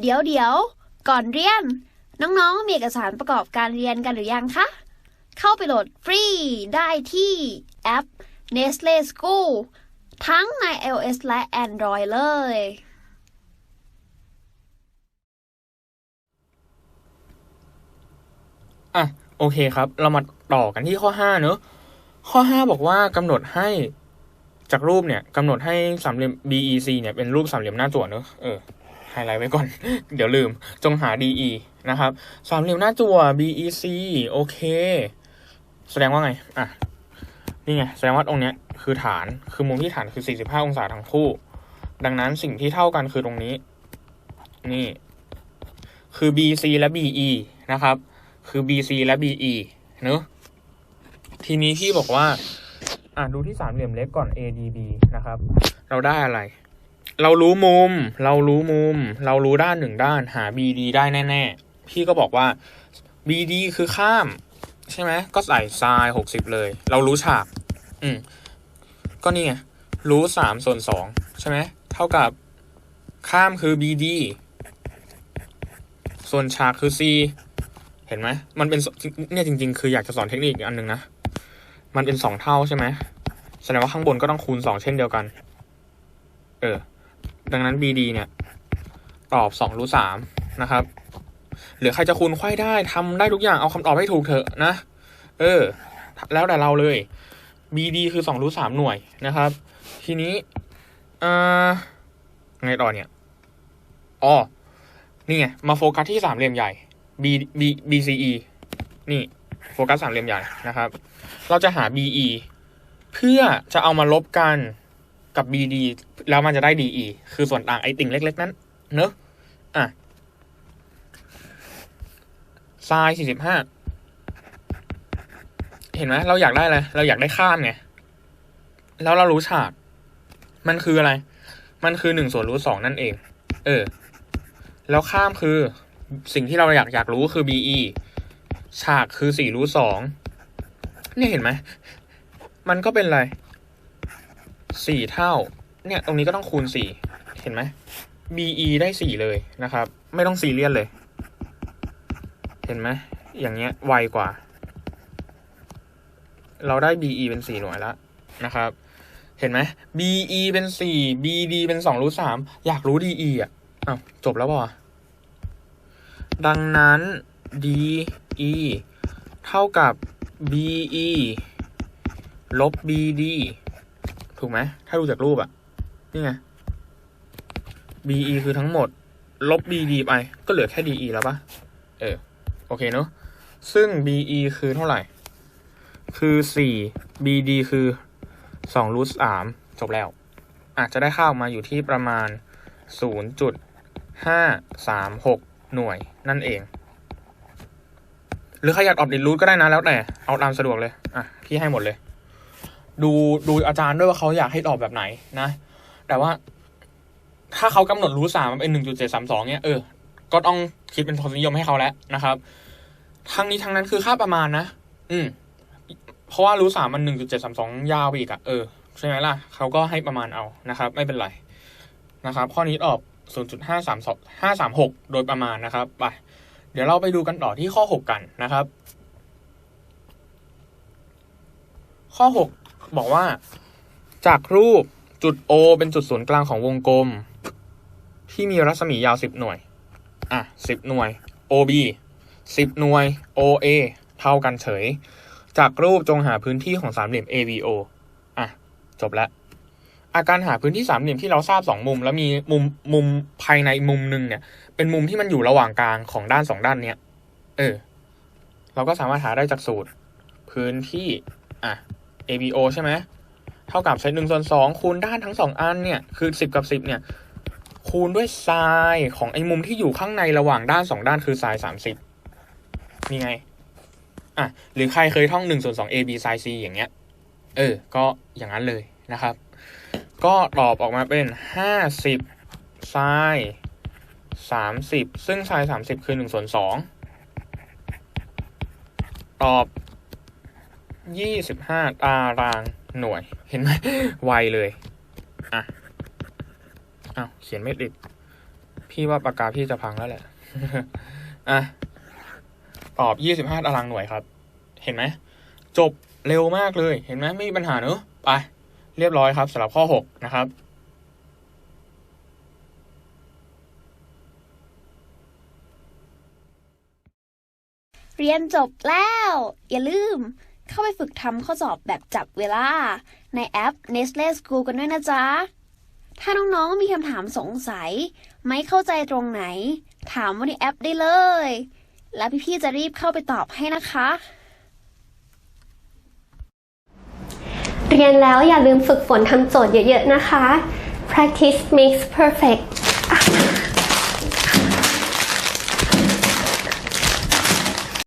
เดี๋ยวเดี๋ยวก่อนเรียน น้องๆ มีเอกสารประกอบการเรียนกันหรือยังคะ เข้าไปโหลดฟรีได้ที่แอป Nestle School ทั้งใน iOS และ Android เลย อะ โอเคครับ เรามาต่อกันที่ข้อห้าเนอะ ข้อห้าบอกว่ากำหนดให้จากรูปเนี่ยกำหนดให้สามเหลี่ยม BEC เนี่ยเป็นรูปสามเหลี่ยมหน้าจั่วเนอะเออ ไฮไลท์ไว้ก่อน เดี๋ยวลืม จงหา DE นะครับสามเหลี่ยมหน้าจั่ว BEC โอเค แสดงว่าไง อะ นี่ไง แสดงว่าตรงเนี้ยคือฐาน คือมุมที่ฐานคือ 45 องศาทั้งคู่ ดังนั้นสิ่งที่เท่ากันคือตรงนี้ นี่ คือ BC และ BE นะครับ คือ BC และ BE เนอะทีนี้พี่บอกว่า อะดูที่สามเหลี่ยมเล็กก่อน ADB นะครับ เราได้อะไร เรารู้มุม เรารู้มุม เรารู้ด้านหนึ่งด้าน หา BD ได้แน่ ๆ พี่ก็บอกว่า BD คือข้าม ใช่ไหมก็ใส่ไซน์หกสิบเลย เรารู้ฉาก อืม ก็นี่ไง รู้สามส่วนสองใช่ไหมเท่ากับข้ามคือ BD ส่วนฉากคือ C เห็นไหม มันเป็นเนี่ยจริง ๆ คืออยากจะสอนเทคนิคอันหนึ่งนะ มันเป็นสองเท่าใช่ไหมแสดงว่าข้างบนก็ต้องคูณสองเช่นเดียวกัน เออ ดังนั้น BD เนี่ย ตอบสองรู้สามนะครับ หรือใครจะคูณไขว้ได้ทำได้ทุกอย่างเอาคำตอบให้ถูกเถอะนะ เออ แล้วแต่เราเลย BD คือสองรู้สามหน่วยนะครับ ทีนี้เอ่อไงต่อเนี่ยอ๋อนี่ไง มาโฟกัสที่สามเหลี่ยมใหญ่ B B BCE นี่โฟกัสสามเหลี่ยมใหญ่นะครับ เราจะหา BE เพื่อจะเอามาลบกัน กับ BD แล้วมันจะได้ DE คือส่วนต่างไอติ่งเล็ก ๆ นั้น เนอะอะไซน์สี่สิบห้าเห็นไหมเราอยากได้อะไร เราอยากได้ข้ามไง แล้วเรารู้ฉาก มันคืออะไร มันคือหนึ่งส่วนรูทสองนั่นเอง เออ แล้วข้ามคือ สิ่งที่เราอยากอยากรู้คือ BE ฉากคือสี่รูทสองเนี่ยเห็นไหม มันก็เป็นอะไร สี่เท่า เนี่ยตรงนี้ก็ต้องคูณสี่เห็นไหม BE ได้สี่เลยนะครับ ไม่ต้องซีเรียสเลย เห็นไหมอย่างเงี้ยไวกว่า เราได้ BE เป็นสี่หน่วยแล้วนะครับ เห็นไหม BE เป็นสี่ BD เป็นสองรูทสามอยากรู้ DE อะอ้าวจบแล้วป่ะดังนั้น DE เท่ากับ BE ลบ BD ถูกไหม ถ้าดูจากรูปอะนี่ไง BE คือทั้งหมด ลบ BD ไป ก็เหลือแค่ DE แล้วปะเออ โอเคเนอะซึ่ง BE คือเท่าไหร่ คือ 4 BD คือ2รูท3จบแล้ว อาจจะได้ค่าออกมาอยู่ที่ประมาณ 0.536 หน่วยนั่นเอง หรือใครอยากออกดิรูทก็ได้นะแล้วแต่ เอาตามสะดวกเลย อะ พี่ให้หมดเลย ดูดูอาจารย์ด้วยว่าเขาอยากให้ตอบแบบไหนนะ แต่ว่า ถ้าเขากำหนดรูทสามมันเป็นหนึ่งจุดเจ็ดสามสองเนี่ยเออก็ต้องคิดเป็นทศนิยมให้เขาแล้วนะครับ ทั้งนี้ทั้งนั้นคือค่าประมาณนะอืม เพราะว่ารูทสามมันหนึ่งจุดเจ็ดสามสองยาวไปอีกอะเออใช่ไหมล่ะเขาก็ให้ประมาณเอานะครับ ไม่เป็นไรนะครับ ข้อนี้ตอบ0.532 536โดยประมาณนะครับไปเดี๋ยวเราไปดูกันต่อที่ข้อ6กันนะครับ ข้อ6 บอกว่า จากรูปจุด O เป็นจุดศูนย์กลางของวงกลม ที่มีรัศมียาว10หน่วย อะ10หน่วย OB 10หน่วย OA เท่ากันเฉย จากรูปจงหาพื้นที่ของสามเหลี่ยม ABO อะ จบแล้วอาการหาพื้นที่สามเหลี่ยมที่เราทราบสองมุม แล้วมีมุมมุมภายในมุมหนึ่งเนี่ย เป็นมุมที่มันอยู่ระหว่างกลางของด้านสองด้านเนี้ย เออ เราก็สามารถหาได้จากสูตร พื้นที่ อะ ABO ใช่ไหมเท่ากับใช้หนึ่งส่วนสองคูณด้านทั้งสองอันเนี่ยคือสิบกับสิบเนี่ยคูณด้วยไซน์ของไอ้มุมที่อยู่ข้างในระหว่างด้านสองด้านคือไซน์สามสิบมีไงอะหรือใครเคยท่องหนึ่งส่วนสอง AB ไซน์ C อย่างเงี้ย เออ ก็อย่างนั้นเลยนะครับ ก็ตอบออกมาเป็นห้าสิบไซน์สามสิบซึ่งไซน์สามสิบคือหนึ่งส่วนสองตอบ ยี่สิบห้าตารางหน่วย เห็นไหมไวเลย อะอ้าวเขียนไม่ติด พี่ว่าปากกาพี่จะพังแล้วแหละ อะ ตอบยี่สิบห้าตารางหน่วยครับ เห็นไหม จบเร็วมากเลย เห็นไหมไม่มีปัญหาเนอะไป เรียบร้อยครับสำหรับข้อหกนะครับเรียนจบแล้ว อย่าลืม เข้าไปฝึกทำข้อสอบแบบจับเวลา ในแอป Nestle School กันด้วยนะจ๊ะ ถ้าน้องๆมีคำถามสงสัย ไม่เข้าใจตรงไหน ถามว่าในแอปได้เลย แล้วพี่ๆจะรีบเข้าไปตอบให้นะคะ เรียนแล้วอย่าลืมฝึกฝนทำโจทย์เยอะๆนะคะ practice makes perfect